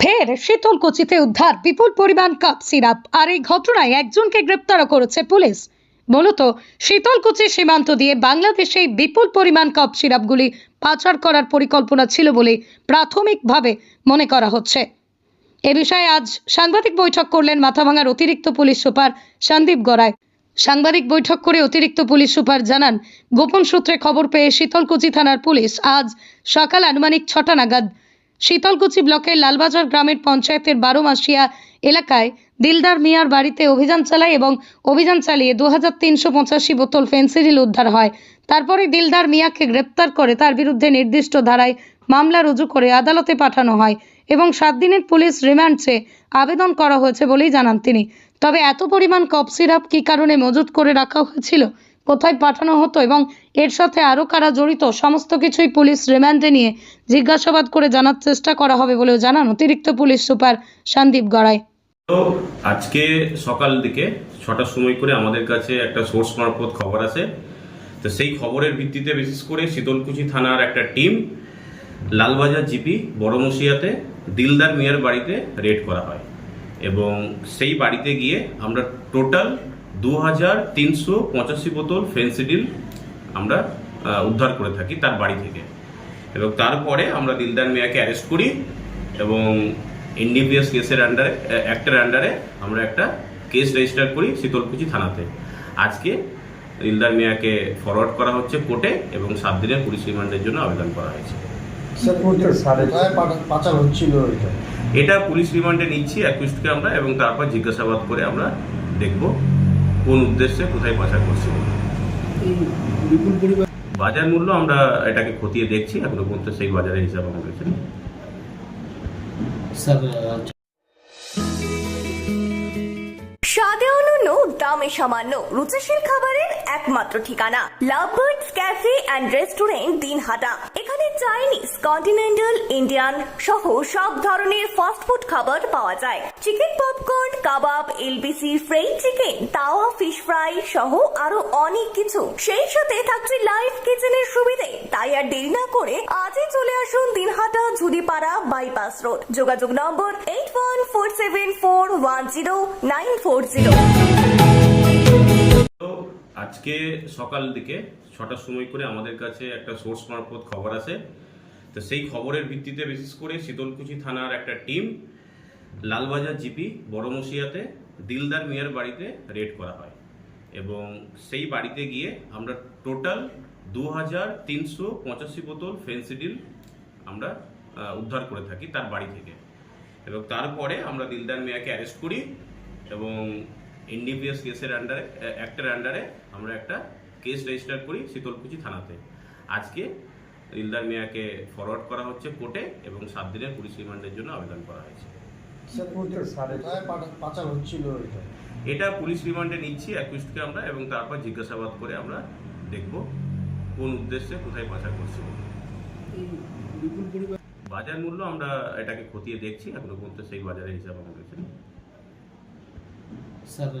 ফের শীতলকুচিতে উদ্ধার, বিপুল পরিমাণ কাপ সিরাপ। আর এই ঘটনায় একজনকে গ্রেপ্তারও করেছে পুলিশ। মূলত শীতলকুচি সীমান্ত দিয়ে বাংলাদেশে বিপুল পরিমাণ কাপ সিরাপগুলি পাচার করার পরিকল্পনা ছিল বলে প্রাথমিকভাবে মনে করা হচ্ছে। এ বিষয়ে আজ সাংবাদিক বৈঠক করলেন মাথাভাঙার অতিরিক্ত পুলিশ সুপার সন্দীপ গড়ায় সাংবাদিক বৈঠক করে অতিরিক্ত পুলিশ সুপার জানান, গোপন সূত্রে খবর পেয়ে শীতলকুচি থানার পুলিশ আজ সকাল আনুমানিক ছটা নাগাদ শীতলকুচি ব্লকের লালবাজার গ্রামের পঞ্চায়েতের বারো মাসিয়া এলাকায় দিলদার মিয়ার বাড়িতে অভিযান চালায় এবং অভিযান চালিয়ে দু হাজার তিনশো পঁচাশি বোতল ফেন্সিডিল উদ্ধার হয়। তারপরে দিলদার মিয়াকে গ্রেপ্তার করে, তার বিরুদ্ধে নির্দিষ্ট ধারায় মামলা রুজু করে আদালতে পাঠানো হয় এবং সাত দিনের পুলিশ রিমান্ড চেয়ে আবেদন করা হয়েছে বলেই জানান তিনি। তবে এত পরিমাণ কফ সিরাপ কী কারণে মজুত করে রাখা হয়েছিল? কোথায় পাঠানো হতো এবং এর সাথে আরও কারা জড়িত, সমস্ত কিছুই পুলিশ রিমান্ডে নিয়ে জিজ্ঞাসাবাদ করে জানার চেষ্টা করা হবে বলেও জানান অতিরিক্ত পুলিশ সুপার সন্দীপ গড়াই। তো আজকে সকাল দিকে ছটার সময় করে আমাদের কাছে একটা সোর্স মারফত খবর আছে। তো সেই খবরের ভিত্তিতে বিশেষ করে শীতলকুচি থানার একটা টিম লালবাজার জিপি বড়মসিয়াতে দিলদার মিয়ার বাড়িতে রেড করা হয় এবং সেই বাড়িতে গিয়ে আমরা টোটাল দু হাজার তিনশো পঁচাশি বোতল ফেন্সিডিল আমরা উদ্ধার করে থাকি তার বাড়ি থেকে। এবং তারপরে আমরা দিলদার মিয়াকে অ্যারেস্ট করি এবং এনডিপিএস কেসের আন্ডারে অ্যাক্টের আন্ডারে আমরা একটা কেস রেজিস্টার করি শীতলকুচি থানাতে। আজকে দিলদার মিয়াকে ফরওয়ার্ড করা হচ্ছে কোর্টে এবং সাত দিনের পুলিশ রিমান্ডের জন্য আবেদন করা হয়েছে। এটা। এটা পুলিশ রিমান্ডে নিচ্ছি অ্যাকুইস্টকে আমরা এবং তারপর জিজ্ঞাসাবাদ করে আমরা দেখব কোন উদ্দেশ্যে কোথায় পাচার করছি? বাজার মূল্য আমরা এটাকে খতিয়ে দেখছি এখনও পর্যন্ত সেই বাজারের হিসাব। স্যার স্বাদে অনন্য দামে সামান্য রুচিশীল খাবারের একমাত্র ঠিকানা lovebirds cafe and restaurant Dinhata. এখানে চাইনিজ কন্টিনেন্টাল ইন্ডিয়ান সহ সব ধরনের ফাস্ট ফুড খাবার পাওয়া যায়। Chicken popcorn kebab LBC fry chicken tawa fish fry সহ আরও অনেক কিছু। সেই সাথে থাকছে লাইভ কিচেনের সুবিধে। তাই আর দেরি না করে আজই চলে আসুন দিনহাটা ঝুড়িপাড়া বাইপাস রোড যোগাযোগ number eight one four seven four one zero nine four zero আজকে সকাল দিকে ছটার সময় করে আমাদের কাছে একটা সোর্স মারফত খবর আছে। তো সেই খবরের ভিত্তিতে বিশেষ করে শীতলকুচি থানার একটা টিম লালবাজার জিপি বড়মসিয়াতে দিলদার মিয়ার বাড়িতে রেড করা হয়। এবং সেই বাড়িতে গিয়ে আমরা টোটাল দু হাজার তিনশো পঁচাশি বোতল ফেন্সিডিল আমরা উদ্ধার করে থাকি তার বাড়ি থেকে। এবং তারপরে আমরা দিলদার মিয়াকে অ্যারেস্ট করি এবং এনডিপিএস কেসের আন্ডারে অ্যাক্টের আন্ডারে আমরা একটা কেস রেজিস্টার করি শীতলকুচি থানাতে। আজকে দিলদার মিয়াকে ফরওয়ার্ড করা হচ্ছে কোর্টে এবং সাত দিনের পুলিশ রিমান্ডের জন্য আবেদন করা হয়েছে। এটা। পুলিশ রিমান্ডে নিচ্ছি অ্যাকুইস্টকে আমরা এবং তারপর জিজ্ঞাসাবাদ করে আমরা দেখব কোন উদ্দেশ্যে কোথায় পাচার করছি। বাজার মূল্য আমরা এটাকে খতিয়ে দেখছি এখনও পর্যন্ত সেই বাজারের হিসাব আমাদের কাছে ಸರ್